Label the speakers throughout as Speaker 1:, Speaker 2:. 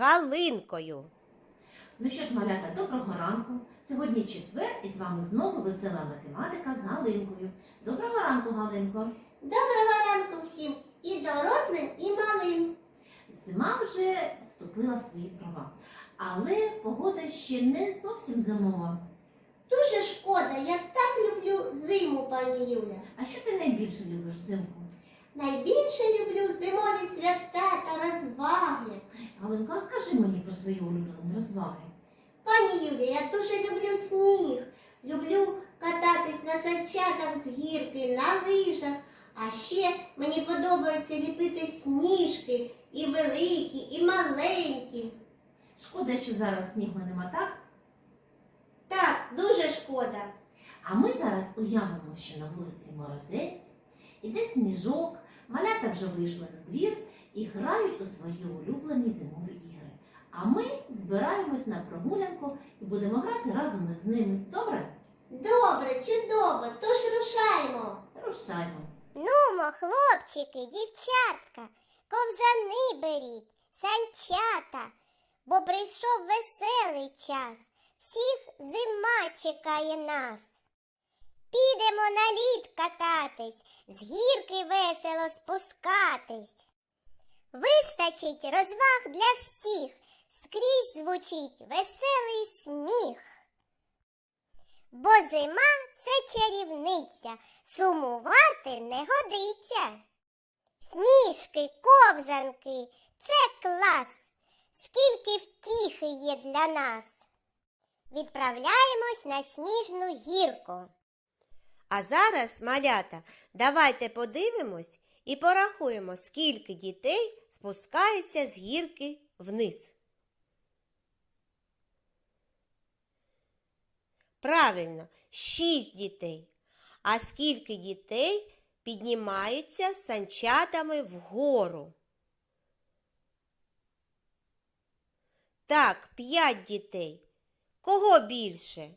Speaker 1: ялинкою.
Speaker 2: Ну що ж, малята, доброго ранку. Сьогодні четвер і з вами знову весела математика з Галинкою. Доброго ранку, Галинко.
Speaker 3: Доброго ранку всім і дорослим, і малим.
Speaker 2: Зима вже вступила в свої права, але погода ще не зовсім зимова.
Speaker 3: Дуже шкода, я так люблю зиму, пані Юля.
Speaker 2: А що ти найбільше любиш взимку?
Speaker 3: Найбільше люблю зимові свята та розваги.
Speaker 2: Галинко, розкажи мені про свої улюблені розваги.
Speaker 3: Пані Юля, я дуже люблю сніг. Люблю кататись на санчатах з гірки, на лижах. А ще мені подобається ліпити сніжки і великі, і маленькі.
Speaker 2: Шкода, що зараз снігу нема, так?
Speaker 3: Так, дуже шкода.
Speaker 2: А ми зараз уявимо, що на вулиці морозець, іде сніжок, малята вже вийшли на двір і грають у свої улюблені зимові ігри. А ми збираємось на прогулянку і будемо грати разом із ними. Добре?
Speaker 3: Добре, чудово, тож рушаємо.
Speaker 2: Рушаймо.
Speaker 4: Нумо, хлопчики, дівчатка, ковзани беріть, санчата, бо прийшов веселий час, всіх зима чекає нас. Підемо на лід кататись, з гірки весело спускатись. Вистачить розваг для всіх, скрізь звучить веселий сміх. Бо зима це чарівниця, сумувати не годиться. Сніжки, ковзанки це клас, скільки втіхи є для нас. Відправляємось на сніжну гірку.
Speaker 1: А зараз, малята, давайте подивимось і порахуємо, скільки дітей спускається з гірки вниз. Правильно, шість дітей. А скільки дітей піднімаються санчатами вгору? Так, п'ять дітей. Кого більше?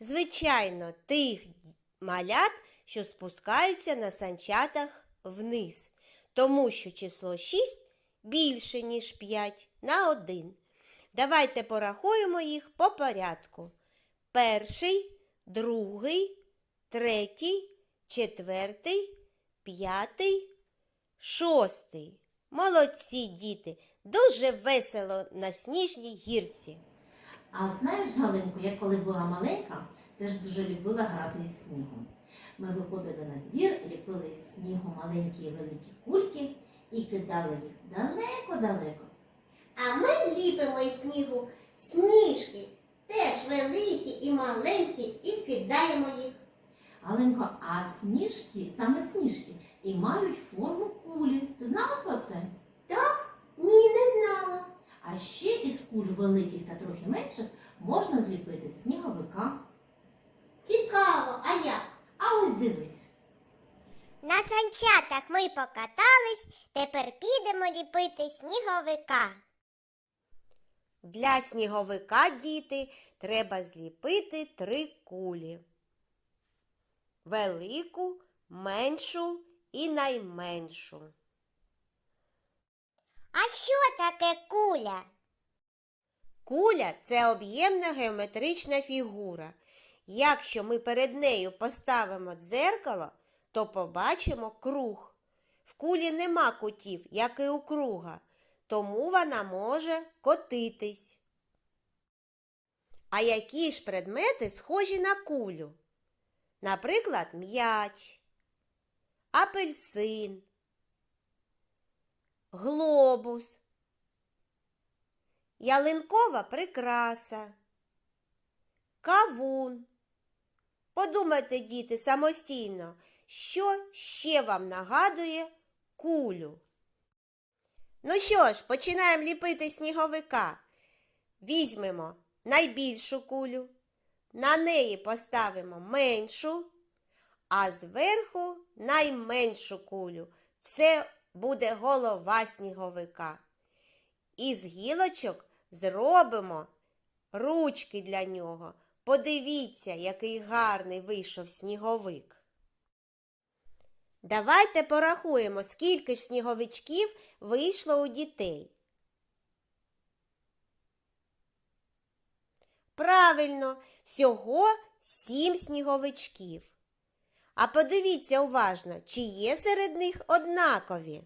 Speaker 1: Звичайно, тих малят, що спускаються на санчатах вниз, тому що число 6 більше, ніж 5 на 1. Давайте порахуємо їх по порядку. Перший, другий, третій, четвертий, п'ятий, шостий. Молодці діти! Дуже весело на сніжній гірці.
Speaker 2: А знаєш, Галинко, я коли була маленька, теж дуже любила грати із снігом. Ми виходили на двір, ліпили із снігу маленькі і великі кульки і кидали їх далеко-далеко.
Speaker 3: А ми ліпимо із снігу сніжки, теж великі і маленькі, і кидаємо їх.
Speaker 2: Галинко, а сніжки, саме сніжки, і мають форму кулі. Ти знала про це?
Speaker 3: Так? Ні, не знала.
Speaker 2: А ще із куль великих та трохи менших можна зліпити сніговика.
Speaker 3: Цікаво, а як?
Speaker 2: А ось дивись.
Speaker 4: На санчатах ми покатались, тепер підемо ліпити сніговика.
Speaker 1: Для сніговика, діти, треба зліпити три кулі. Велику, меншу і найменшу.
Speaker 4: А що таке куля?
Speaker 1: Куля це об'ємна геометрична фігура. Якщо ми перед нею поставимо дзеркало, то побачимо круг. В кулі нема кутів, як і у круга, тому вона може котитись. А які ж предмети схожі на кулю? Наприклад, м'яч, апельсин, глобус, ялинкова прикраса, кавун. Подумайте, діти, самостійно, що ще вам нагадує кулю. Ну що ж, починаємо ліпити сніговика. Візьмемо найбільшу кулю, на неї поставимо меншу, а зверху найменшу кулю. Це буде голова сніговика. Із гілочок зробимо ручки для нього. Подивіться, який гарний вийшов сніговик. Давайте порахуємо, скільки ж сніговичків вийшло у дітей. Правильно, всього сім сніговичків. А подивіться уважно, чи є серед них однакові.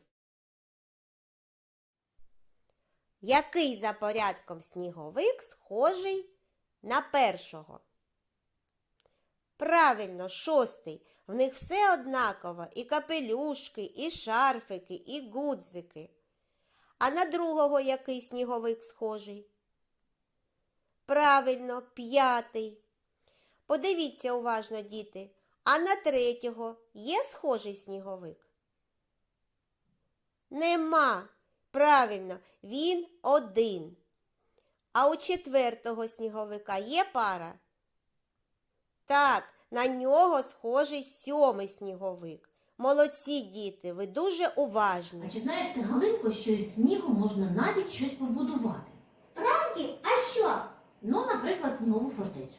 Speaker 1: Який за порядком сніговик схожий на першого? Правильно, шостий. В них все однаково і капелюшки, і шарфики, і гудзики. А на другого який сніговик схожий? Правильно, п'ятий. Подивіться уважно, діти, а на третього є схожий сніговик? Нема. Правильно, він один. А у четвертого сніговика є пара? Так, на нього схожий сьомий сніговик. Молодці діти, ви дуже уважні.
Speaker 2: А чи знаєш ти, Галинко, що із снігу можна навіть щось побудувати?
Speaker 3: Справді, а що?
Speaker 2: Ну, наприклад, снігову фортецю.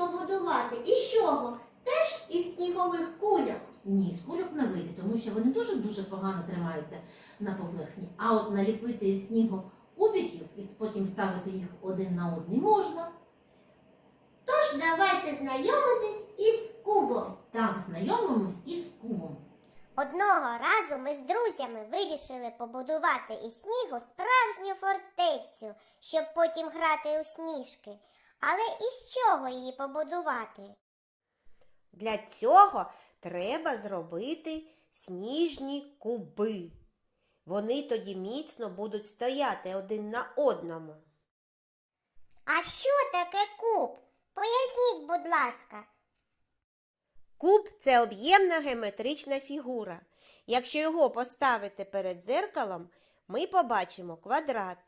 Speaker 3: Побудувати? І з чого? Теж із снігових кульок.
Speaker 2: Ні, з кульок не вийде, тому що вони дуже-дуже погано тримаються на поверхні. А от наліпити із снігу кубиків і потім ставити їх один на один можна.
Speaker 3: Тож давайте знайомитись із кубом.
Speaker 2: Так, знайомимось із кубом.
Speaker 4: Одного разу ми з друзями вирішили побудувати із снігу справжню фортецю, щоб потім грати у сніжки. Але із чого її побудувати?
Speaker 1: Для цього треба зробити сніжні куби. Вони тоді міцно будуть стояти один на одному.
Speaker 4: А що таке куб? Поясніть, будь ласка.
Speaker 1: Куб це об'ємна геометрична фігура. Якщо його поставити перед дзеркалом, ми побачимо квадрат,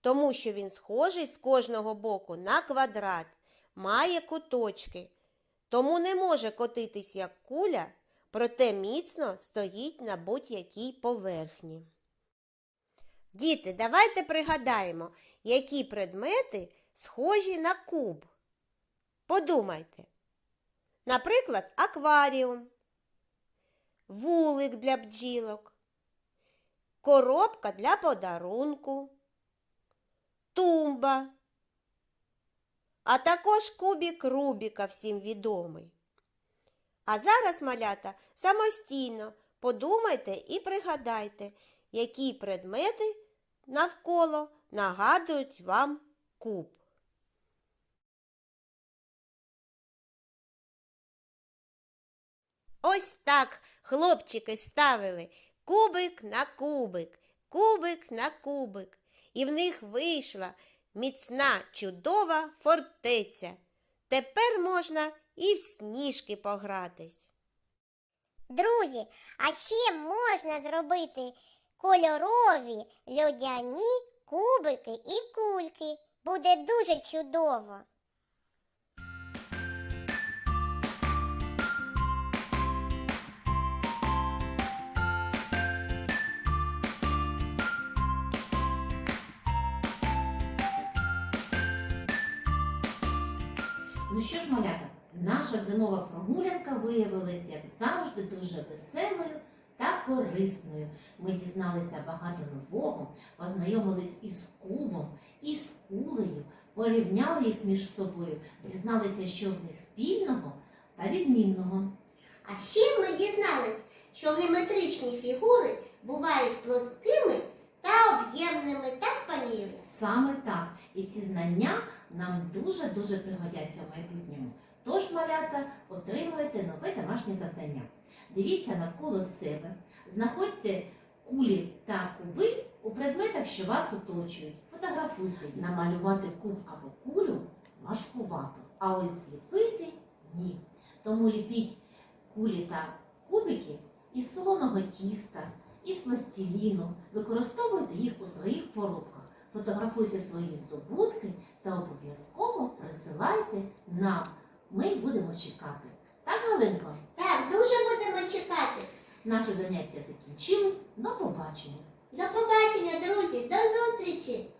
Speaker 1: тому що він схожий з кожного боку на квадрат, має куточки, тому не може котитись як куля, проте міцно стоїть на будь-якій поверхні. Діти, давайте пригадаємо, які предмети схожі на куб. Подумайте. Наприклад, акваріум, вулик для бджілок, коробка для подарунку, тумба, а також кубік Рубіка всім відомий. А зараз, малята, самостійно подумайте і пригадайте, які предмети навколо нагадують вам куб. Ось так хлопчики ставили кубик на кубик, кубик на кубик, і в них вийшла міцна чудова фортеця. Тепер можна і в сніжки погратись.
Speaker 4: Друзі, а ще можна зробити кольорові льодяні кубики і кульки. Буде дуже чудово.
Speaker 2: Ну що ж, малята, наша зимова прогулянка виявилася, як завжди, дуже веселою та корисною. Ми дізналися багато нового, познайомились із кубом, із кулею, порівняли їх між собою, дізналися, що в них спільного та відмінного.
Speaker 3: А ще ми дізнались, що геометричні фігури бувають плоскими та об'ємними, так, пані?
Speaker 2: Саме так. І ці знання нам дуже-дуже пригодяться в майбутньому. Тож, малята, отримуєте нове домашнє завдання. Дивіться навколо себе, знаходьте кулі та куби у предметах, що вас оточують. Фотографуйте. Намалювати куб або кулю важкувато, а ось зліпити ні. Тому ліпіть кулі та кубики із солоного тіста, із пластиліну, використовуйте їх у своїх поробках. Фотографуйте свої здобутки та обов'язково присилайте нам. Ми будемо чекати. Так, Галинко?
Speaker 3: Так, дуже будемо чекати.
Speaker 2: Наше заняття закінчилось. До побачення!
Speaker 3: До побачення, друзі, до зустрічі!